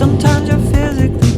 Sometimes you're physically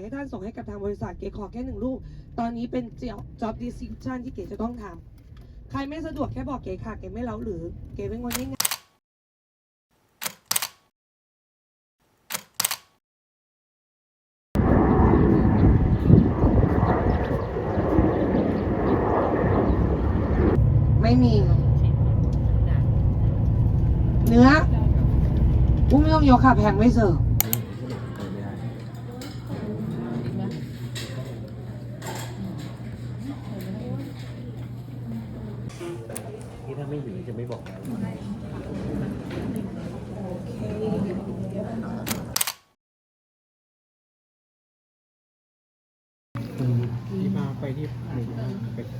ให้ท่านส่งให้กับทางบริษัทเก๋ขอแค่หนึ่งรูป ตอนนี้เป็นเจ้า job description ที่เก๋จะต้องทำ ใครไม่สะดวกแค่บอกเก๋ค่ะเก๋ไม่เล้าหรือเก๋เป็นคนง่ายไม่มี เนื้อกุ้งไม่้องยกคะแพงไม่เสิร์ฟรือจะไม่บอกที่มาไปที่หม่น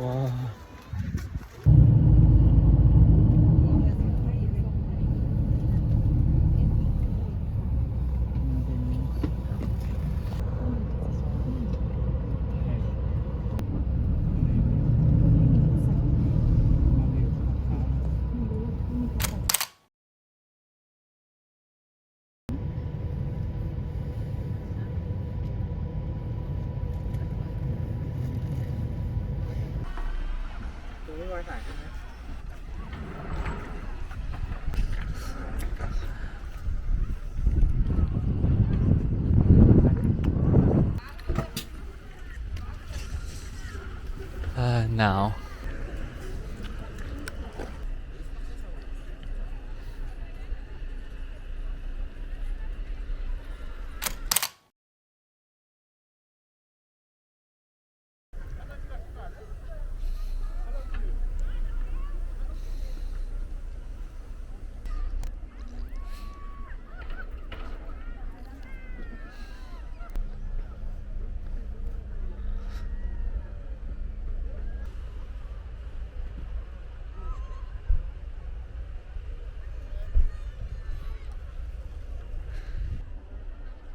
와. now.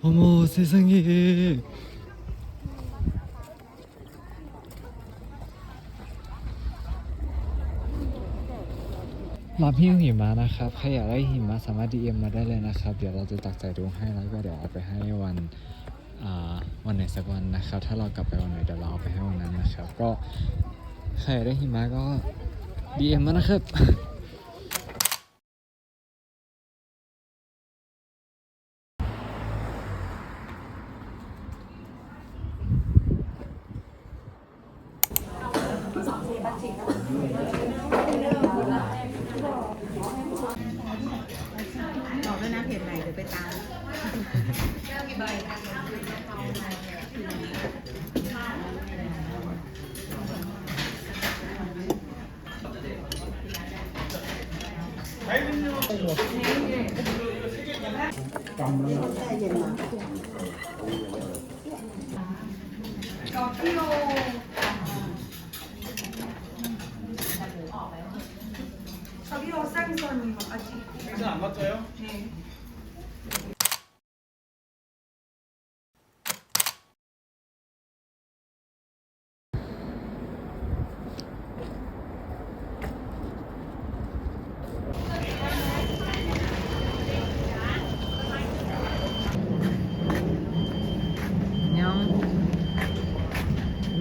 어머 세상에 าัหิ้วหิมะนะครับใครอยากได้หิมะสามารถดีเอ็มมาได้เลยนะครับ เดี๋ยวเราจะตักใส่ถุงให้แล้วก็เดี๋ยวเอาไปให้วันวันไหนสักวันนะครับ ถ้าเรากลับไปวันไหนเดี๋ยวเราเอาไปให้วันนั้นนะครับก็ใครอยากได้หิมะก็ดีเอ็มมานะครับ 저기요 아, 쌍선이요 아, 아직 생선 안 맞아요? 네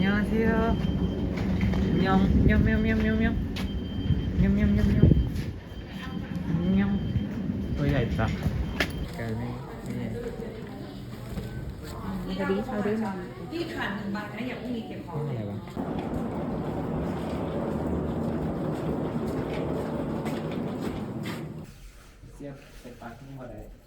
안녕하세요. 안녕, 안녕, 안녕, 안녕, 안녕, 안녕, 안녕, 안녕, 안녕. 여기가 있다. 그다음에 네. 어디 어디 Yeah, take back and whatever.